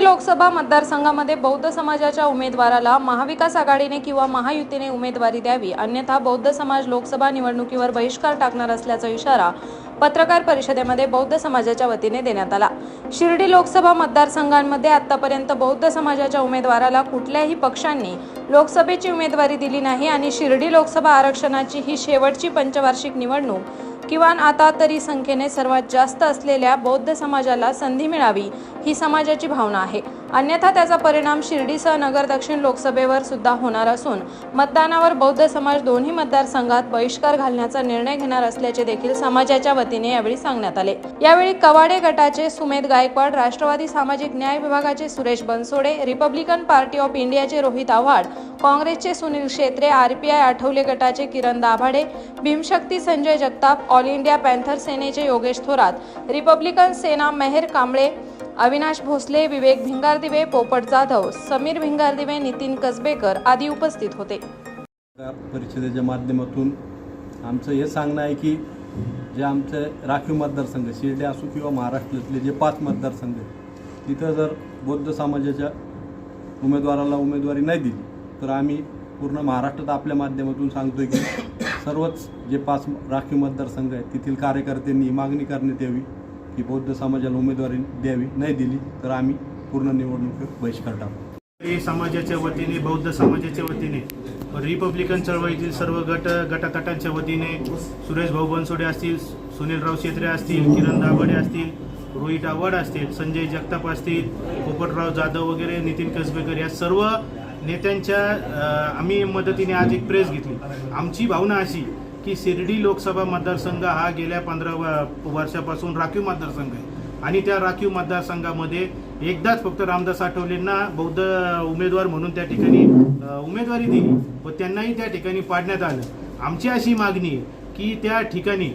लोकसभा मतदारसंघामध्ये बौद्ध समाजाच्या उमेदवाराला महाविकास आघाडीने किंवा महायुतीने उमेदवारी द्यावी अन्यथा बौद्ध समाज लोकसभा निवडणुकीवर बहिष्कार टाकणार असल्याचा इशारा पत्रकार परिषदेमध्ये बौद्ध समाजाच्या वतीने देण्यात आला. शिर्डी लोकसभा मतदारसंघांमध्ये आतापर्यंत बौद्ध समाजाच्या उमेदवाराला कुठल्याही पक्षांनी लोकसभेची उमेदवारी दिली नाही आणि शिर्डी लोकसभा आरक्षणाची ही शेवटची पंचवार्षिक निवडणूक किमान आता तरी संख्येने सर्वात जास्त असलेल्या बौद्ध समाजाला संधी मिळावी ही समाजाची भावना आहे. अन्यथा त्याचा परिणाम शिर्डीसह नगर दक्षिण लोकसभेवर सुद्धा होणार असून मतदानावर बौद्ध समाज दोन्ही मतदारसंघात बहिष्कार घालण्याचा निर्णय घेणार असल्याचे देखील समाजाच्या वतीने यावेळी सांगण्यात आले. यावेळी कवाडे गटाचे सुमेध गायकवाड राष्ट्रवादी सामाजिक न्याय विभागाचे Suresh Bansode Republican Party of इंडियाचे रोहित आव्हाड काँग्रेसचे सुनील क्षेत्रे आरपीआय आठवले गटाचे Kiran Dabhade Bhimshakti Sanjay Jagtap All India Panther सेनेचे योगेश थोरात रिपब्लिकन सेना मेहर कांबळे अविनाश भोसले विवेक भिंगारदिवे पोपट जाधव समीर भिंगारदिवे नितीन कसबेकर आदी उपस्थित होते. परिषदेच्या माध्यमातून आमचं हे सांगणं आहे की जे आमचे राखीव मतदारसंघ शिर्डी असो किंवा महाराष्ट्रातले जे पाच मतदारसंघ आहेत तिथं जर बौद्ध समाजाच्या उमेदवाराला उमेदवारी नाही दिली तर आम्ही पूर्ण महाराष्ट्रात आपल्या माध्यमातून सांगतोय की सर्वच जे पाच राखीव मतदारसंघ आहेत तेथील कार्यकर्त्यांनी मागणी करण्यात यावी की बौद्ध समाजाला उमेदवारी द्यावी नाही दिली तर आम्ही पूर्ण निवडणूक बहिष्कार टाकू. समाजाच्या वतीने बौद्ध समाजाच्या वतीने रिपब्लिकन चळवळीतील सर्व गट गटातटांच्या वतीने सुरेश भाऊ बनसोडे असतील सुनीलराव शेत्रे असतील किरण दाभडे असतील रोहित आव्हाड असतील संजय जगताप असतील पोपटराव जाधव वगैरे नितीन कसबेकर या सर्व नेत्यांच्या आम्ही मदतीने आज एक प्रेस घेतली. आमची भावना अशी की शिर्डी लोकसभा मतदारसंघ हा गेल्या पंधरा वर्षापासून राखीव मतदारसंघ आहे. आणि त्या राखीव मतदारसंघामध्ये एकदाच फक्त रामदास आठवलेंना बौद्ध उमेदवार म्हणून त्या ठिकाणी उमेदवारी दिली. व त्यांनाही त्या ठिकाणी पाडण्यात आलं. आमची अशी मागणी आहे की त्या ठिकाणी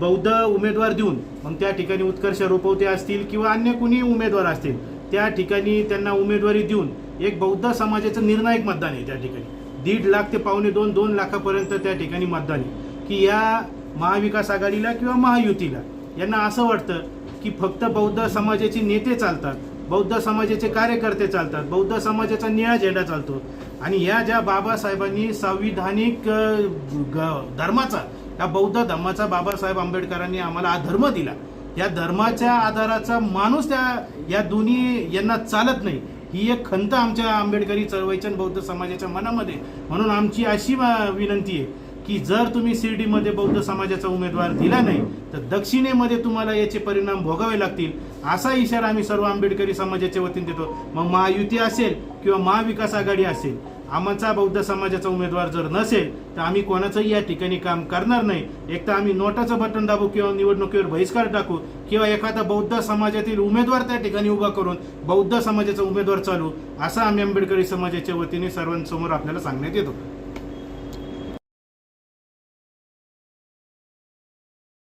बौद्ध उमेदवार देऊन मग त्या ठिकाणी उत्कर्ष रोपवते असतील किंवा अन्य कुणी उमेदवार असतील त्या ठिकाणी त्यांना उमेदवारी देऊन एक बौद्ध समाजाचं निर्णायक मतदान आहे त्या ठिकाणी. दीड लाख ते पावणे दोन दोन लाखापर्यंत त्या ठिकाणी मतदान आहे. की या महाविकास आघाडीला किंवा महायुतीला यांना असं वाटतं की फक्त बौद्ध समाजाचे नेते चालतात बौद्ध समाजाचे कार्यकर्ते चालतात बौद्ध समाजाचा निळा झेंडा चालतो आणि या ज्या बाबासाहेबांनी संविधानिक ग- धर्माचा या बौद्ध धर्माचा बाबासाहेब आंबेडकरांनी आम्हाला हा धर्म दिला या धर्माच्या आधाराचा माणूस त्या या दोन्ही यांना चालत नाही. ही एक खंत आमच्या आंबेडकरी चळवळीच्या बौद्ध समाजाच्या मनामध्ये. म्हणून आमची अशी विनंती आहे की जर तुम्ही शिर्डीमध्ये बौद्ध समाजाचा उमेदवार दिला नाही तर दक्षिणेमध्ये तुम्हाला याचे परिणाम भोगावे लागतील असा इशारा आम्ही सर्व आंबेडकरी समाजाच्या वतीने देतो. मग महायुती असेल किंवा महाविकास आघाडी असेल आमचा बौद्ध समाजाचा उमेदवार जर नसेल तर आम्ही कोणाचंही या ठिकाणी काम करणार नाही. एक तर आम्ही नोटाचं बटन दाबू किंवा निवडणुकीवर बहिष्कार टाकू किंवा एखादा बौद्ध समाजातील उमेदवार त्या ठिकाणी उभा करून बौद्ध समाजाचा उमेदवार चालू असं आम्ही आंबेडकरी समाजाच्या वतीने सर्वांसमोर आपल्याला सांगण्यात येतो.